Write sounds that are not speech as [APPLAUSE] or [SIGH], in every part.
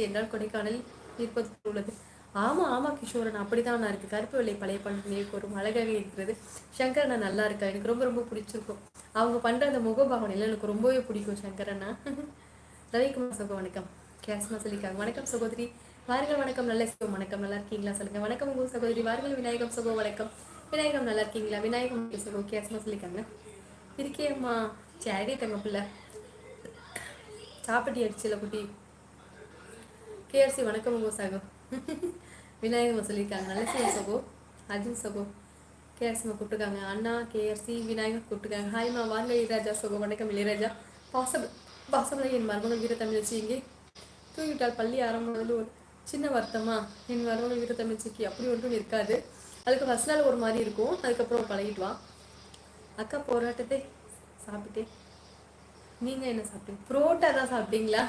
என்றால் கொடைக்கானல் இருப்பது உள்ளது. ஆமா ஆமா கிஷோரன் அப்படிதான் இருக்கு. கருப்பு வெள்ளை பழைய படம் நினைவுக்கு அழகாகவே அழகாக இருக்கிறது. சங்கரண்ணா நல்லா இருக்கா? எனக்கு ரொம்ப ரொம்ப பிடிச்சிருக்கும். அவங்க பண்ற அந்த முகபாவனையில எனக்கு ரொம்பவே பிடிக்கும் சங்கரண்ணா [LAUGHS] ரவிக்குமார் சகோ வணக்கம். கேஸ்மா சொல்லியிருக்காங்க. வணக்கம் சகோதரி. வாருங்கள் வணக்கம். நல்ல சிவம் வணக்கம். நல்லா இருக்கீங்களா? சொல்லுங்க. வணக்கம் உங்க சகோதரி. வாருங்கள் விநாயகம் சகோ வணக்கம். விநாயகம் நல்லா இருக்கீங்களா? விநாயகம் சகோ கேஸ்மா சொல்லியிருக்காங்க. இருக்கேம்மா. சரி தங்க பிள்ளை. சாப்பிட்டு அடிச்சுல குட்டி. கேஆர்சி வணக்கம் உங்க சகோ. விநாயகம் சொல்லியிருக்காங்க. நல்ல சிவம் சகோ. அர்ஜுன் சகோ. கேஆர்சிமா கூப்பிட்டுருக்காங்க. அண்ணா கேஆர்சி விநாயகர் கூப்பிட்டுருக்காங்க. ஹாய்மா வாங்க இளையராஜா சகோ. வணக்கம் இளையராஜா. பாசம் பாசமலை என் மருமகள் வீர தமிழச்சி இங்கே. தூங்கிவிட்டால் பள்ளி ஆரம்பத்தில் ஒரு சின்ன வருத்தமா? என் மருமகள் வீர தமிழச்சிக்கு அப்படி ஒன்றும் இருக்காது. அதுக்கு ஃபஸ்ட் நாள் ஒரு மாதிரி இருக்கும். அதுக்கப்புறம் பழகிடுவான் அக்கா போராட்டத்தை சாப்பிட்டேன். நீங்க என்ன சாப்பிட்டீங்க? புரோட்டா தான் சாப்பிட்டீங்களா?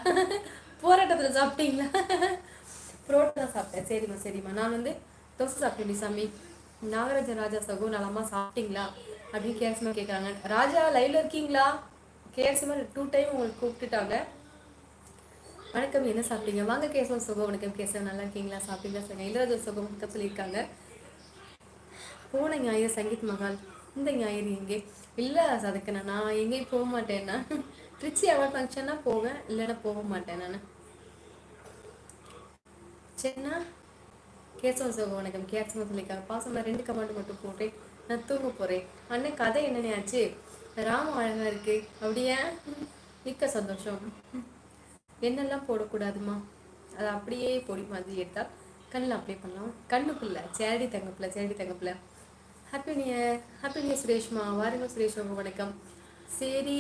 போராட்டத்துல சாப்பிட்டீங்களா? புரோட்டா தான் சாப்பிட்டேன். சரிம்மா சரிம்மா. நான் வந்து தோசை சாப்பிட்டேன் சாமி. நாகராஜ ராஜா சகோ நலமா சாப்பிட்டீங்களா? அப்படின்னு கேசமா கேட்குறாங்க ராஜா லைவ்ல இருக்கீங்களா? கேசமா டூ டைம் உங்களுக்கு கூப்பிட்டுட்டாங்க. வணக்கம் என்ன சாப்பிட்டீங்க? வாங்க கேசவ சுகம் வணக்கம். கேசவ நல்லா இருக்கீங்களா? சாப்பிட்டீங்களா? சொல்லுங்க. இளராஜ சுகம் வணக்கம் சொல்லியிருக்காங்க. போன ஞாயிறு சங்கீத் மகால். இந்த ஞாயிறு எங்கே? இல்லை நான் நான் எங்கேயும் போக மாட்டேன்னா. ட்ரிச்சி அவார்ட் ஃபங்க்ஷன்னா போவேன் இல்லைன்னா போக மாட்டேன் நான். சரிண்ணா கேசவ சுகம் வணக்கம். கேசவ சொல்லியிருக்காங்க பாசமா ரெண்டு கமெண்ட் மட்டும் போட்டேன் நான் தூங்க போறேன். அண்ணன் கதை என்னன்னே ஆச்சு? ராம அழகா இருக்கு. அப்படியே மிக்க சந்தோஷம். என்னெல்லாம் போடக்கூடாதுமா? அது அப்படியே பொடி மாதிரி எடுத்தால் கண்ணில் அப்ளை பண்ணலாம். கண்ணுக்குள்ள சேரடி தங்கப்பில் சேரடி தங்கப்பில். Happy new year happy new சுரேஷ்மா. வாருங்க சுரேஷ் வணக்கம். சரி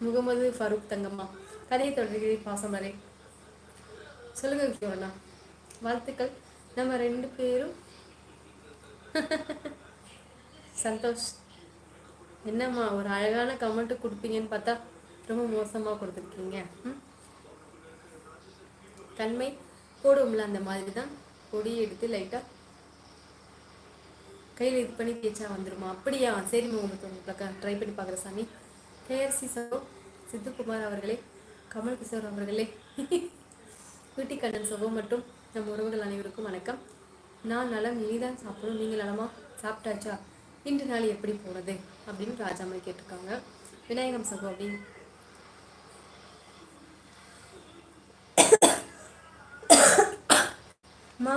முகமது ஃபரூக் தங்கம்மா. கதையை தொடர்கிறது பாசமரே சொல்லுங்க கிஷோரண்ணா வாழ்த்துக்கள். நம்ம ரெண்டு பேரும். [LAUGHS] சந்தோஷ். என்னம்மா ஒரு அழகான கமெண்ட் கொடுப்பீங்கன்னு பார்த்தா ரொம்ப மோசமாக கொடுத்துருக்கீங்க. தன்மை போடுவோம்ல அந்த மாதிரி தான் பொடியை எடுத்து லைட்டாக கையில் இது பண்ணி தேய்ச்சா வந்துடுமா அப்படியா? சரி உங்களுக்கு உங்களுக்கு ட்ரை பண்ணி பார்க்குற சாமி. கேஆர்சி சரோ சித்துக்குமார் அவர்களே கமல் கிஷோர் அவர்களே. வீட்டி கண்ணன் சகோ மற்றும் நம் உறவுகள் அனைவருக்கும் வணக்கம். நான் நலம் இனிதான் சாப்பிடும் நீங்கள் நலமா? சாப்பிட்டாச்சா? இன்று நாள் எப்படி போனது? அப்படின்னு ராஜாமை கேட்டிருக்காங்க. விநாயகம் சகோ அப்படின்னு மா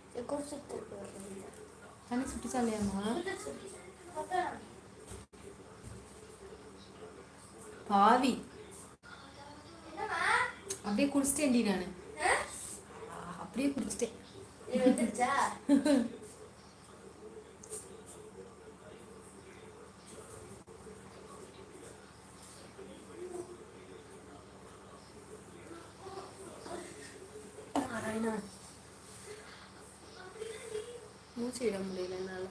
தண்ணி சுட்டுச்சா இல்லையாம்மா பாவி அப்படியே குடிச்சிட்டேன்டி நான் அப்படியே குடிச்சிட்டேன் நாராயணா மூச்சு விட முடியல என்னால.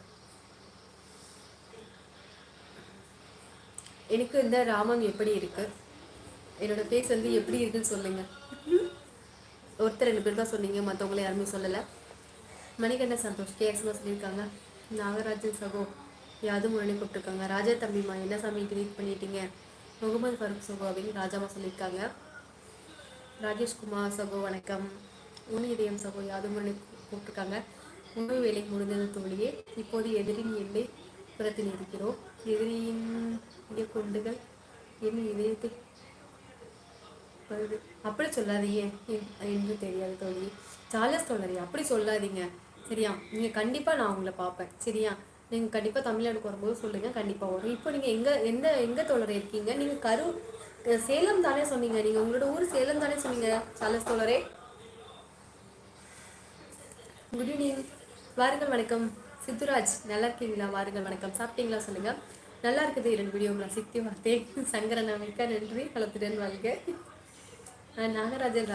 எனக்கு இந்த ராமம் எப்படி இருக்கு? என்னோட பேஸ் வந்து எப்படி இருக்குன்னு சொல்லுங்க. ஒருத்தர் ரெண்டு பேர் தான் சொன்னீங்க மற்றவங்கள யாருமே சொல்லலை. மணிகண்ட சந்தோஷ் கேஎஸ்மா சொல்லியிருக்காங்க நாகராஜன் சகோ யாது முரணி கூப்பிட்டுருக்காங்க. ராஜா தம்பிமா என்ன சாமி கிரீட் பண்ணிட்டீங்க? முகமது ஃபருக் சகோ அப்படின்னு ராஜாமா சொல்லியிருக்காங்க. ராஜேஷ்குமார் சகோ வணக்கம். உன் இதயம் சகோ யாது முரணி கூப்பிட்டுருக்காங்க. உணவு வேலை முடிந்தது தோழியே இப்போது எதிரின் எல்லை புறத்தில் இருக்கிறோம் எதிரியின் குண்டுகள் என் இதயத்தில் வருது? அப்படி சொல்லாதீங்க என்- என்று தெரியாது தோழி சார்லஸ் தோழரி அப்படி சொல்லாதீங்க. சரியா? நீங்கள் கண்டிப்பாக நான் உங்களை பார்ப்பேன். சரியா? நீங்கள் கண்டிப்பாக தமிழ்நாடுக்கு வரும்போது சொல்லுங்கள் கண்டிப்பாக வரும் இப்போ நீங்கள் எங்கே எந்த எங்கே தோழரை இருக்கீங்க? நீங்கள் கரூர் சேலம் தானே சொன்னீங்க. நீங்கள் உங்களோட ஊர் சேலம் தானே சொன்னீங்க சார்லஸ் தோழரே குட் ஈவினிங் வாருங்கள் வணக்கம். சித்துராஜ் நல்லா இருக்கீங்களா? வாருங்கள் வணக்கம். சாப்பிட்டீங்களா சொல்லுங்க. நல்லா இருக்குது இரண்டு வீடியோ சித்தி பார்த்தேன் சங்கரன் மிக்க நன்றி. கலத்துடன் வாழ்க. நாகராஜன்